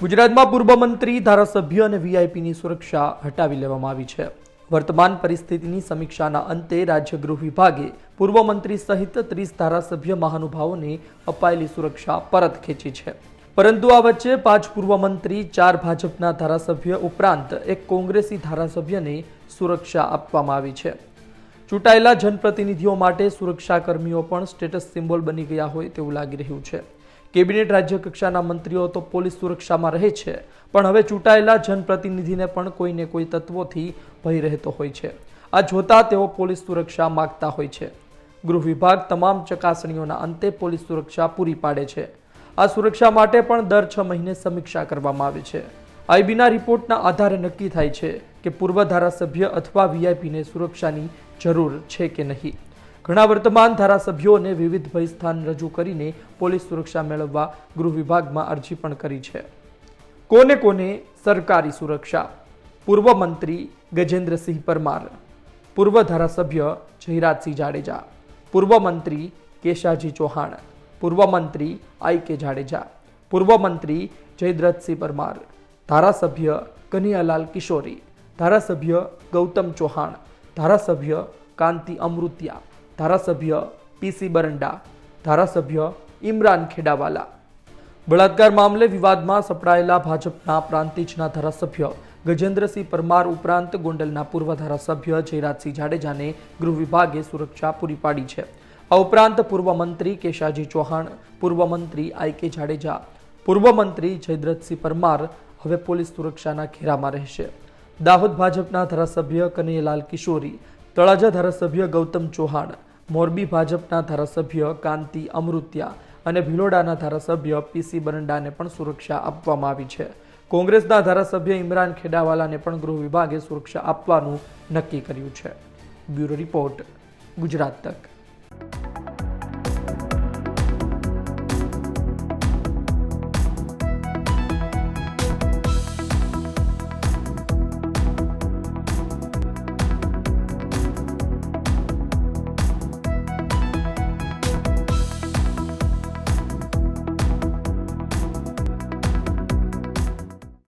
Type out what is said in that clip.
ગુજરાતમાં પૂર્વ મંત્રી, ધારાસભ્ય અને વીઆઈપીની સુરક્ષા હટાવી લેવામાં આવી છે. વર્તમાન પરિસ્થિતિની સમીક્ષાના અંતે રાજ્ય ગૃહ વિભાગે પૂર્વ મંત્રી સહિત ત્રીસ ધારાસભ્ય મહાનુભાવોને અપાયેલી સુરક્ષા પરત ખેંચી છે. પરંતુ આ વચ્ચે પાંચ પૂર્વ મંત્રી, ચાર ભાજપના ધારાસભ્ય ઉપરાંત એક કોંગ્રેસી ધારાસભ્યને સુરક્ષા આપવામાં આવી છે. ચૂંટાયેલા જનપ્રતિનિધિઓ માટે સુરક્ષાકર્મીઓ પણ સ્ટેટસ સિમ્બોલ બની ગયા હોય તેવું લાગી રહ્યું છે. કેબિનેટ રાજ્ય કક્ષાના મંત્રીઓ તો પોલીસ સુરક્ષામાં રહે છે, પણ હવે ચૂંટાયેલા જનપ્રતિનિધિને પણ કોઈને કોઈ તત્વોથી ભય રહેતો હોય છે. આ જોતા તેઓ પોલીસ સુરક્ષા માગતા હોય છે. ગૃહ વિભાગ તમામ ચકાસણીઓના અંતે પોલીસ સુરક્ષા પૂરી પાડે છે. આ સુરક્ષા માટે પણ દર છ મહિને સમીક્ષા કરવામાં આવે છે. આઈબીના રિપોર્ટના આધારે નક્કી થાય છે કે પૂર્વ ધારાસભ્ય અથવા વીઆઈપીને સુરક્ષાની જરૂર છે કે નહીં. ઘણા વર્તમાન ધારાસભ્યોને વિવિધ ભયસ્થાન રજૂ કરીને પોલીસ સુરક્ષા મેળવવા ગૃહ વિભાગમાં અરજી પણ કરી છે. કોને કોને સરકારી સુરક્ષા? પૂર્વ મંત્રી ગજેન્દ્રસિંહ પરમાર. પૂર્વ ધારાસભ્ય જયરાજસિંહ જાડેજા. પૂર્વ મંત્રી કેશાજી ચૌહાણ. પૂર્વ મંત્રી આઈ કે જાડેજા. પૂર્વ મંત્રી જયદ્રથસિંહ પરમાર. ધારાસભ્ય કનિયાલાલ કિશોરી. ધારાસભ્ય ગૌતમ ચૌહાણ. ધારાસભ્ય કાંતિ અમૃતિયા. ધારાસભ્ય પીસી બરંડા, ધારાસભ્ય ઇમરાન ખેડાવાલા. બળાત્કાર મામલે વિવાદમાં સપડાયેલા ભાજપના પ્રાંતિજના ધારાસભ્ય ગજેન્દ્રસિંહ પરમાર ઉપરાંત ગોંડલના પૂર્વ ધારાસભ્ય જયરાજસિંહ જાડેજાને ગૃહ વિભાગે સુરક્ષા પૂરી પાડી છે. આ ઉપરાંત પૂર્વ મંત્રી કેશાજી ચૌહાણ, પૂર્વ મંત્રી આઈ કે જાડેજા, પૂર્વ મંત્રી જયદ્રથસિંહ પરમાર હવે પોલીસ સુરક્ષાના ઘેરામાં રહેશે. દાહોદ ભાજપના ધારાસભ્ય કનૈયાલાલ કિશોરી, તળાજા ધારાસભ્ય ગૌતમ ચૌહાણ મોરબી ભાજપના ધારાસભ્ય કાંતિ અમૃત્યા અને ભિલોડાના ધારાસભ્ય પીસી બરંડાને પણ સુરક્ષા આપવામાં આવી છે. કોંગ્રેસના ધારાસભ્ય ઇમરાન ખેડાવાલાને પણ ગૃહ વિભાગે સુરક્ષા આપવાનું નક્કી કર્યું છે. બ્યુરો રિપોર્ટ, ગુજરાત તક.